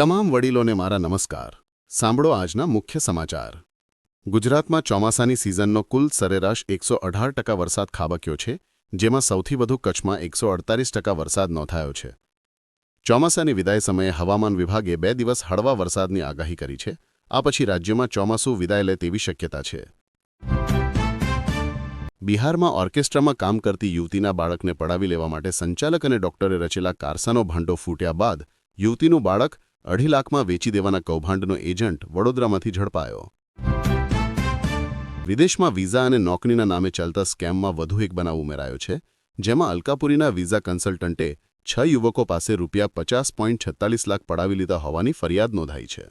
તમામ વડીલોને મારા નમસ્કાર. સાંભળો આજના મુખ્ય સમાચાર. ગુજરાતમાં ચોમાસાની સિઝનનો કુલ સરેરાશ એકસો અઢાર ટકા વરસાદ ખાબક્યો છે, જેમાં સૌથી વધુ કચ્છમાં એકસો અડતાલીસ ટકા વરસાદ નોંધાયો છે. ચોમાસાની વિદાય સમયે હવામાન વિભાગે બે દિવસ હળવા વરસાદની આગાહી કરી છે, આ પછી રાજ્યમાં ચોમાસું વિદાય લે તેવી શક્યતા છે. બિહારમાં ઓર્કેસ્ટ્રામાં કામ કરતી યુવતીના બાળકને પડાવી લેવા માટે સંચાલક અને ડોક્ટરે રચેલા કારસાનો ભાંડો ફૂટ્યા બાદ યુવતીનું બાળક અઢી લાખમાં વેચી દેવાના કૌભાંડનો એજન્ટ વડોદરામાંથી ઝડપાયો. વિદેશમાં વિઝા અને નોકરીના નામે ચાલતા સ્કેમમાં વધુ એક બનાવ ઉમેરાયો છે, જેમાં અલકાપુરીના વિઝા કન્સલ્ટન્ટે છ યુવકો પાસે રૂપિયા પચાસ પોઈન્ટ છત્તાલીસ લાખ પડાવી લીધા હોવાની ફરિયાદ નોંધાઈ છે.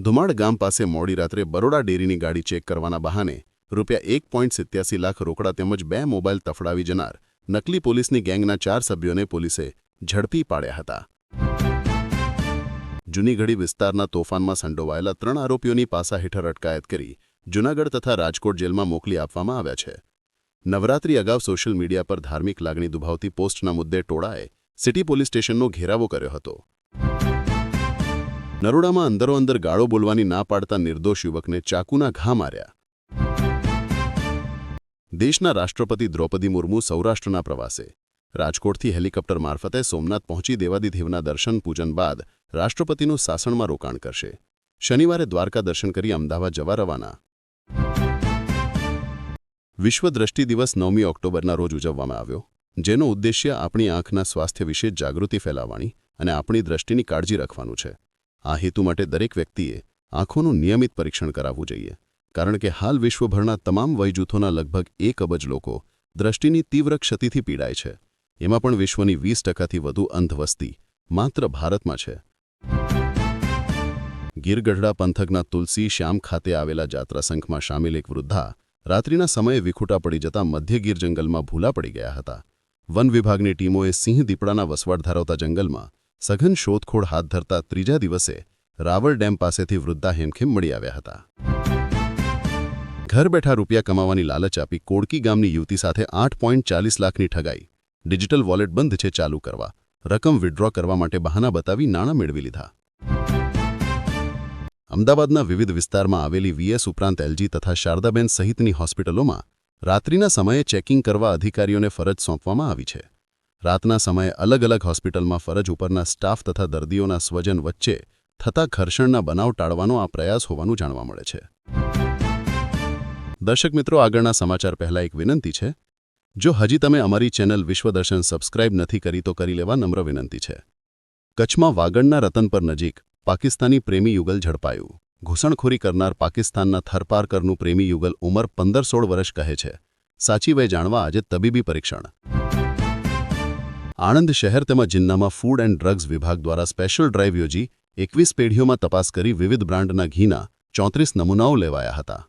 ધુમાડ ગામ પાસે મોડી રાત્રે બરોડા ડેરીની ગાડી ચેક કરવાના બહાને રૂપિયા એક પોઈન્ટ સિત્યાસી લાખ રોકડા તેમજ બે મોબાઈલ તફડાવી જનાર નકલી પોલીસની ગેંગના ચાર સભ્યોને પોલીસે ઝડપી પાડ્યા હતા. જૂનીગઢી વિસ્તારના તોફાનમાં સંડોવાયેલા ત્રણ આરોપીઓની પાસા હેઠળ અટકાયત કરી જૂનાગઢ તથા રાજકોટ જેલમાં મોકલી આપવામાં આવ્યા છે. નવરાત્રી અગાઉ સોશિયલ મીડિયા પર ધાર્મિક લાગણી દુભાવતી પોસ્ટના મુદ્દે ટોળાએ સિટી પોલીસ સ્ટેશનનો ઘેરાવો કર્યો હતો. નરોડામાં અંદરો અંદર ગાળો બોલવાની ના પાડતા નિર્દોષ યુવકને ચાકુના ઘા માર્યા. દેશના રાષ્ટ્રપતિ દ્રૌપદી મુર્મુ સૌરાષ્ટ્રના પ્રવાસે રાજકોટથી હેલિકોપ્ટર મારફતે સોમનાથ પહોંચી દેવાદિદેવના દર્શન પૂજન બાદ રાષ્ટ્રપતિનું સાસણમાં રોકાણ કરશે. શનિવારે દ્વારકા દર્શન કરી અમદાવાદ જવા રવાના. વિશ્વ દ્રષ્ટિ દિવસ નવમી ઓક્ટોબરના રોજ ઉજવવામાં આવ્યો. જેનો ઉદ્દેશ્ય આપણી આંખના સ્વાસ્થ્ય વિશે જાગૃતિ ફેલાવવાની અને આપણી દ્રષ્ટિની કાળજી રાખવાનું છે. આ હેતુ માટે દરેક વ્યક્તિએ આંખોનું નિયમિત પરીક્ષણ કરાવવું જોઈએ. કારણ કે હાલ વિશ્વભરના તમામ વયજૂથોના લગભગ એક અબજ લોકો દ્રષ્ટિની તીવ્ર ક્ષતિથી પીડાય છે. એમાં પણ વિશ્વની વીસ ટકાથી વધુ અંધ વસ્તી માત્ર ભારતમાં છે. ગીરગઢડા પંથકના તુલસી શ્યામ ખાતે આવેલા જાત્રા સંઘમાં સામેલ એક વૃદ્ધા રાત્રિના સમયે વિખૂટા પડી જતા મધ્ય ગીર જંગલમાં ભૂલા પડી ગયા હતા. વન વિભાગની ટીમોએ સિંહ દીપડાના વસવાટ ધરાવતા જંગલમાં સઘન શોધખોળ હાથ ધરતા ત્રીજા દિવસે રાવળ ડેમ પાસેથી વૃદ્ધા હેમખેમ મળી આવ્યા હતા. ઘર બેઠા રૂપિયા કમાવાની લાલચ આપી કોડકી ગામની યુવતી સાથે આઠ લાખની ઠગાઈ ડિજિટલ વોલેટ બંધ છે ચાલુ કરવા. રકમ વિડ્રો કરવા માટે બહાના બતાવી નાણાં મેળવી લીધા. અમદાવાદના વિવિધ વિસ્તારમાં આવેલી વીએસ ઉપરાંત એલજી તથા શારદાબેન સહિતની હોસ્પિટલોમાં રાત્રિના સમયે ચેકિંગ કરવા અધિકારીઓને ફરજ સોંપવામાં આવી છે. રાતના સમયે અલગ અલગ હોસ્પિટલમાં ફરજ ઉપરના સ્ટાફ તથા દર્દીઓના સ્વજન વચ્ચે થતા ઘર્ષણના બનાવ ટાળવાનો આ પ્રયાસ હોવાનું જાણવા મળે છે. દર્શક મિત્રો, આગળના સમાચાર પહેલા એક વિનંતી છે. જો હજી તમે અમારી ચેનલ વિશ્વદર્શન સબસ્ક્રાઇબ નથી કરી તો કરી લેવા નમ્ર વિનંતી છે. કચ્છમાં વાગડના રતનપર નજીક પાકિસ્તાની પ્રેમી યુગલ ઝડપાયું. ઘૂસણખોરી કરનાર પાકિસ્તાનના થરપારકરનું પ્રેમી યુગલ ઉંમર પંદર સોળ વર્ષ કહે છે. સાચી વય જાણવા આજે તબીબી પરીક્ષણ. આણંદ શહેર તેમજ જિલ્લામાં ફૂડ એન્ડ ડ્રગ્સ વિભાગ દ્વારા સ્પેશિયલ ડ્રાઇવ યોજી એકવીસ પેઢીઓમાં તપાસ કરી વિવિધ બ્રાન્ડના ઘીના ચોત્રીસ નમૂનાઓ લેવાયા હતા.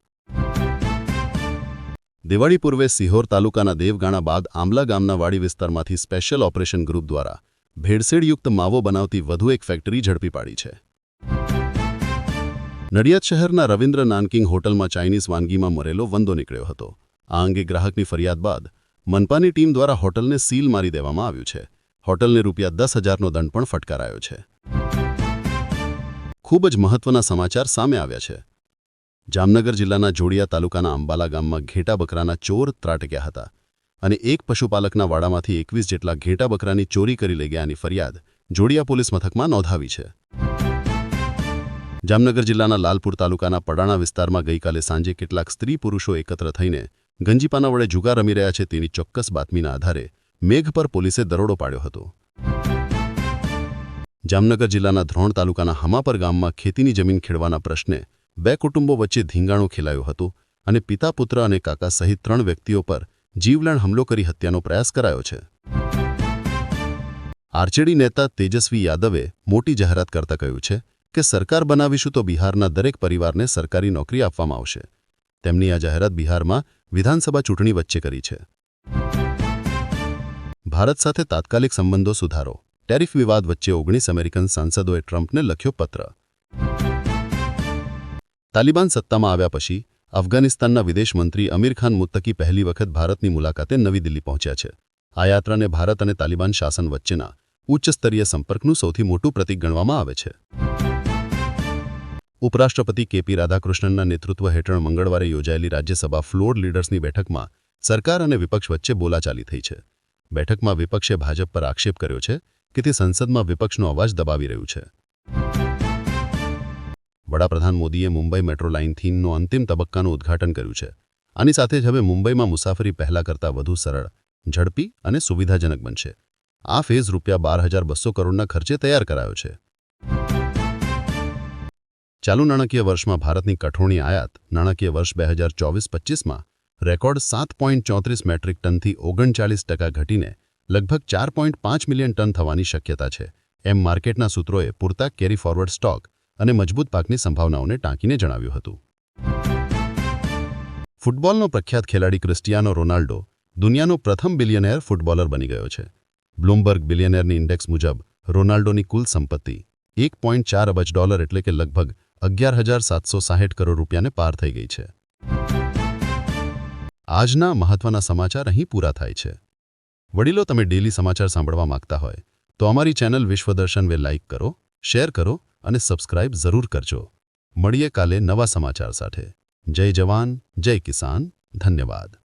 દિવાળી પૂર્વે સિહોર તાલુકાના દેવગાણા બાદ આંબલા ગામના વાડી વિસ્તારમાંથી સ્પેશિયલ ઓપરેશન ગ્રુપ દ્વારા ભેળસેળયુક્ત માવો બનાવતી વધુ એક ફેક્ટરી ઝડપી પાડી છે. નડિયાદ શહેરના રવિન્દ્ર નાનકિંગ હોટલમાં ચાઇનીઝ વાનગીમાં મરેલો વંદો નીકળ્યો હતો. આ અંગે ગ્રાહકની ફરિયાદ બાદ મનપાની ટીમ દ્વારા હોટલને સીલ મારી દેવામાં આવ્યું છે. હોટલને રૂપિયા દસ હજારનો દંડ પણ ફટકારાયો છે. ખૂબ જ મહત્વના સમાચાર સામે આવ્યા છે. જામનગર જિલ્લાના જોડિયા તાલુકાના અંબાલા ગામમાં ઘેટા બકરાના ચોર ત્રાટક્યા હતા અને એક પશુપાલકના વાડામાંથી એકવીસ જેટલા ઘેટા બકરાની ચોરી કરી લઈ ગયાની ફરિયાદ જોડિયા પોલીસ મથકમાં નોંધાવી છે. જામનગર જિલ્લાના લાલપુર તાલુકાના પડાણા વિસ્તારમાં ગઈકાલે સાંજે કેટલાક સ્ત્રી પુરુષો એકત્ર થઈને ગંજીપાના વડે જુગાર રમી રહ્યા છે તેની ચોક્કસ બાતમીના આધારે મેઘ પર પોલીસે દરોડો પાડ્યો હતો. જામનગર જિલ્લાના ધ્રોણ તાલુકાના હમાપર ગામમાં ખેતીની જમીન ખેડવાના પ્રશ્ને બે કુટુંબો વચ્ચે ધીંગાણું ખેલાયું હતું અને પિતા, પુત્ર અને કાકા સહિત ત્રણ વ્યક્તિઓ પર જીવલેણ હુમલો કરી હત્યાનો પ્રયાસ કરાયો છે. આરજેડી નેતા તેજસ્વી યાદવે મોટી જાહેરાત કરતા કહ્યું છે કે સરકાર બનાવીશું તો બિહારના દરેક પરિવારને સરકારી નોકરી આપવામાં આવશે. તેમની આ જાહેરાત બિહારમાં વિધાનસભા ચૂંટણી વચ્ચે કરી છે. ભારત સાથે તાત્કાલિક સંબંધો સુધારો. ટેરિફ વિવાદ વચ્ચે ઓગણીસ અમેરિકન સાંસદોએ ટ્રમ્પને લખ્યો પત્ર. તાલિબાન સત્તામાં આવ્યા પછી અફઘાનિસ્તાનના વિદેશમંત્રી અમીર ખાન મુત્તકી પહેલી વખત ભારતની મુલાકાતે નવી દિલ્હી પહોંચ્યા છે. આ યાત્રાને ભારત અને તાલિબાન શાસન વચ્ચેના ઉચ્ચ સ્તરીય સંપર્કનું સૌથી મોટું પ્રતીક ગણવામાં આવે છે. ઉપરાષ્ટ્રપતિ કેપી રાધાકૃષ્ણનના નેતૃત્વ હેઠળ મંગળવારે યોજાયેલી રાજ્યસભા ફ્લોર લીડર્સની બેઠકમાં સરકાર અને વિપક્ષ વચ્ચે બોલાચાલી થઈ છે. બેઠકમાં વિપક્ષે ભાજપ પર આક્ષેપ કર્યો છે કે તે સંસદમાં વિપક્ષનો અવાજ દબાવી રહ્યું છે. વડાપ્રધાન મોદીએ મુંબઈ મેટ્રો લાઇન થીમનો અંતિમ તબક્કાનું ઉદ્ઘાટન કર્યું છે. આની સાથે જ હવે મુંબઈમાં મુસાફરી પહેલા કરતાં વધુ સરળ, ઝડપી અને સુવિધાજનક બનશે. આ ફેઝ રૂપિયા બાર હજાર બસો કરોડના ખર્ચે તૈયાર કરાયો છે. ચાલુ નાણાકીય વર્ષમાં ભારતની કઠોળની આયાત નાણાકીય વર્ષ બે હજાર ચોવીસ પચીસમાં રેકોર્ડ સાત પોઈન્ટ ચોત્રીસ મેટ્રિક ટનથી ઓગણચાલીસ ટકા ઘટીને લગભગ ચાર પોઈન્ટ પાંચ મિલિયન ટન થવાની શક્યતા છે. એમ માર્કેટના સૂત્રોએ પૂરતા કેરી ફોરવર્ડ સ્ટોક અને મજબૂત પાકની સંભાવનાઓને ટાંકીને જણાવ્યું હતું. ફૂટબોલનો પ્રખ્યાત ખેલાડી ક્રિસ્ટિયાનો રોનાલ્ડો દુનિયાનો પ્રથમ બિલિયનેર ફૂટબોલર બની ગયો છે. બ્લુમબર્ગ બિલિયનેરની ઇન્ડેક્સ મુજબ રોનાલ્ડોની કુલ સંપત્તિ એક પોઈન્ટ ચાર અબજ ડોલર એટલે કે લગભગ અગિયાર હજાર સાતસો સાહીઠ કરોડ રૂપિયાને પાર થઈ ગઈ છે. આજના મહત્વના સમાચાર અહીં પૂરા થાય છે. વડીલો, તમે ડેલી સમાચાર સાંભળવા માંગતા હોય તો અમારી ચેનલ વિશ્વદર્શન વે લાઇક કરો શેર કરો અને સબસ્ક્રાઇબ જરૂર કરજો. મળીએ કાલે નવા સમાચાર સાથે. જય જવાન જય કિસાન. ધન્યવાદ.